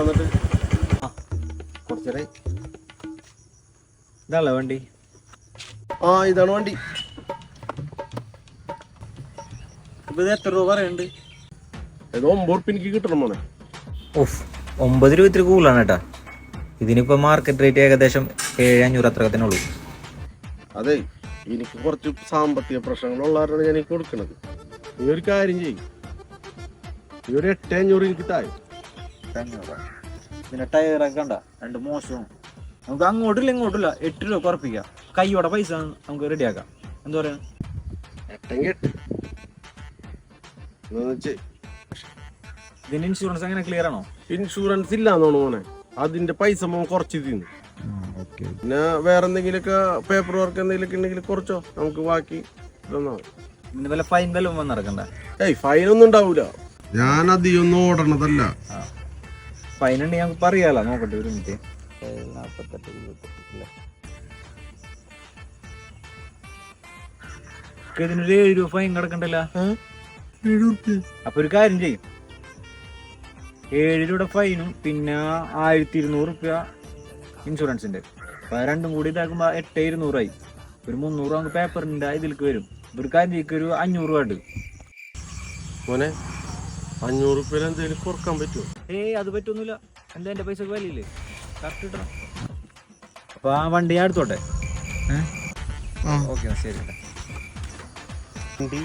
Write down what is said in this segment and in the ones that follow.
വന്നിട്ട്. കുറച്ചേരെ. ഇതാണല്ലോ വണ്ടി. ആ ഇതാണ് വണ്ടി. ഇപ്പൊ ഇത് എത്ര രൂപ പറയുന്നുണ്ട്? ഇത് ഒമ്പത് ഉറുപ്പിക എനിക്ക് കിട്ടണം മോനെ. ഓഫ് ഒമ്പത് രൂപ ഇത്തിരി കൂടുതലാണ് കേട്ടാ. ഇതിനിപ്പോ മാർക്കറ്റ് റേറ്റ് ഏകദേശം ഏഴ് അഞ്ഞൂറ് അത്ര തന്നെ ഉള്ളൂ. അതെ എനിക്ക് കുറച്ച് സാമ്പത്തിക പ്രശ്നങ്ങളുള്ളവരാണ് ഞാൻ കൊടുക്കുന്നത് കൊടുക്കണത്. നീ ഒരു കാര്യം ചെയ്യും. നീ ഒരു എട്ട് അഞ്ഞൂറ് എനിക്ക് താഴെ ടയർ പിന്നെ ടയറൊക്കെ കണ്ട? രണ്ട് മോശവും. നമുക്ക് അങ്ങോട്ടില്ല ഇങ്ങോട്ടില്ല. എട്ട് രൂപ കുറപ്പിക്കാം കൈയോടെ പൈസ നമുക്ക് റെഡിയാക്കാം എന്താ പറയാ? എട്ടെങ്കിൽ എട്ട്. വെച്ച്. ഇൻഷുറൻസ് അങ്ങനെ ക്ലിയർ ആണോ? ഇൻഷുറൻസ് ഇല്ലാന്നാണ് മോനെ. അതിന്റെ പൈസ മോൻ കുറച്ച് തിന്നു. പിന്നെ വേറെ എന്തെങ്കിലുമൊക്കെ പേപ്പർ വർക്ക് എന്തെങ്കിലുമൊക്കെ ഉണ്ടെങ്കിൽ കുറച്ചോ? നമുക്ക് ബാക്കി ഇതൊന്നാ മതി. ഇതിന് വല്ല ഫൈൻ വല്ലതും ഏയ് ഫൈൻ ഒന്നും ഉണ്ടാവൂല. ഞാൻ ഓടണതല്ല. ഫൈൻ ഉണ്ടെങ്കിൽ ഞങ്ങൾക്ക് പറയാലോ നോക്കട്ടെ ഒരു മിനിറ്റ് ഇതിനൊരു ഏഴ് രൂപ ഫൈൻ കിടക്കണ്ടല്ല അപ്പൊ ഒരു കാര്യം ചെയ്യും. ഏഴ് രൂപയുടെ ഫൈനും പിന്നെ ആയിരത്തി ഇരുന്നൂറ് റുപ്യ ഇൻഷുറൻസിന്റെ അപ്പൊ രണ്ടും കൂടി ഇതാക്കുമ്പോ എട്ട് ഇരുന്നൂറായി. ഒരു മുന്നൂറ് നമുക്ക് പേപ്പറിന്റെ ഇതിലേക്ക് വരും. ചെയ്യും ഒരു അഞ്ഞൂറ് രൂപ ഉണ്ട്. മോനെ അഞ്ഞൂറ് റുപ്യ എന്തെങ്കിലും കുറയ്ക്കാൻ പറ്റുമോ? ഏയ് അത് പറ്റൊന്നുമില്ല. എന്താ എന്റെ പൈസ വിലയില്ലേ? കറക്റ്റ് കിട്ടണം അപ്പൊ ആ വണ്ടി ഞാൻ എടുത്തോട്ടെ? ഓക്കെ ശരി. വണ്ടി.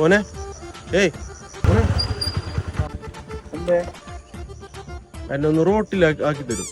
മോനെ ഏയ് മോനെ. എന്നെ ഒന്ന് റോട്ടിൽ ആക്കി തരും.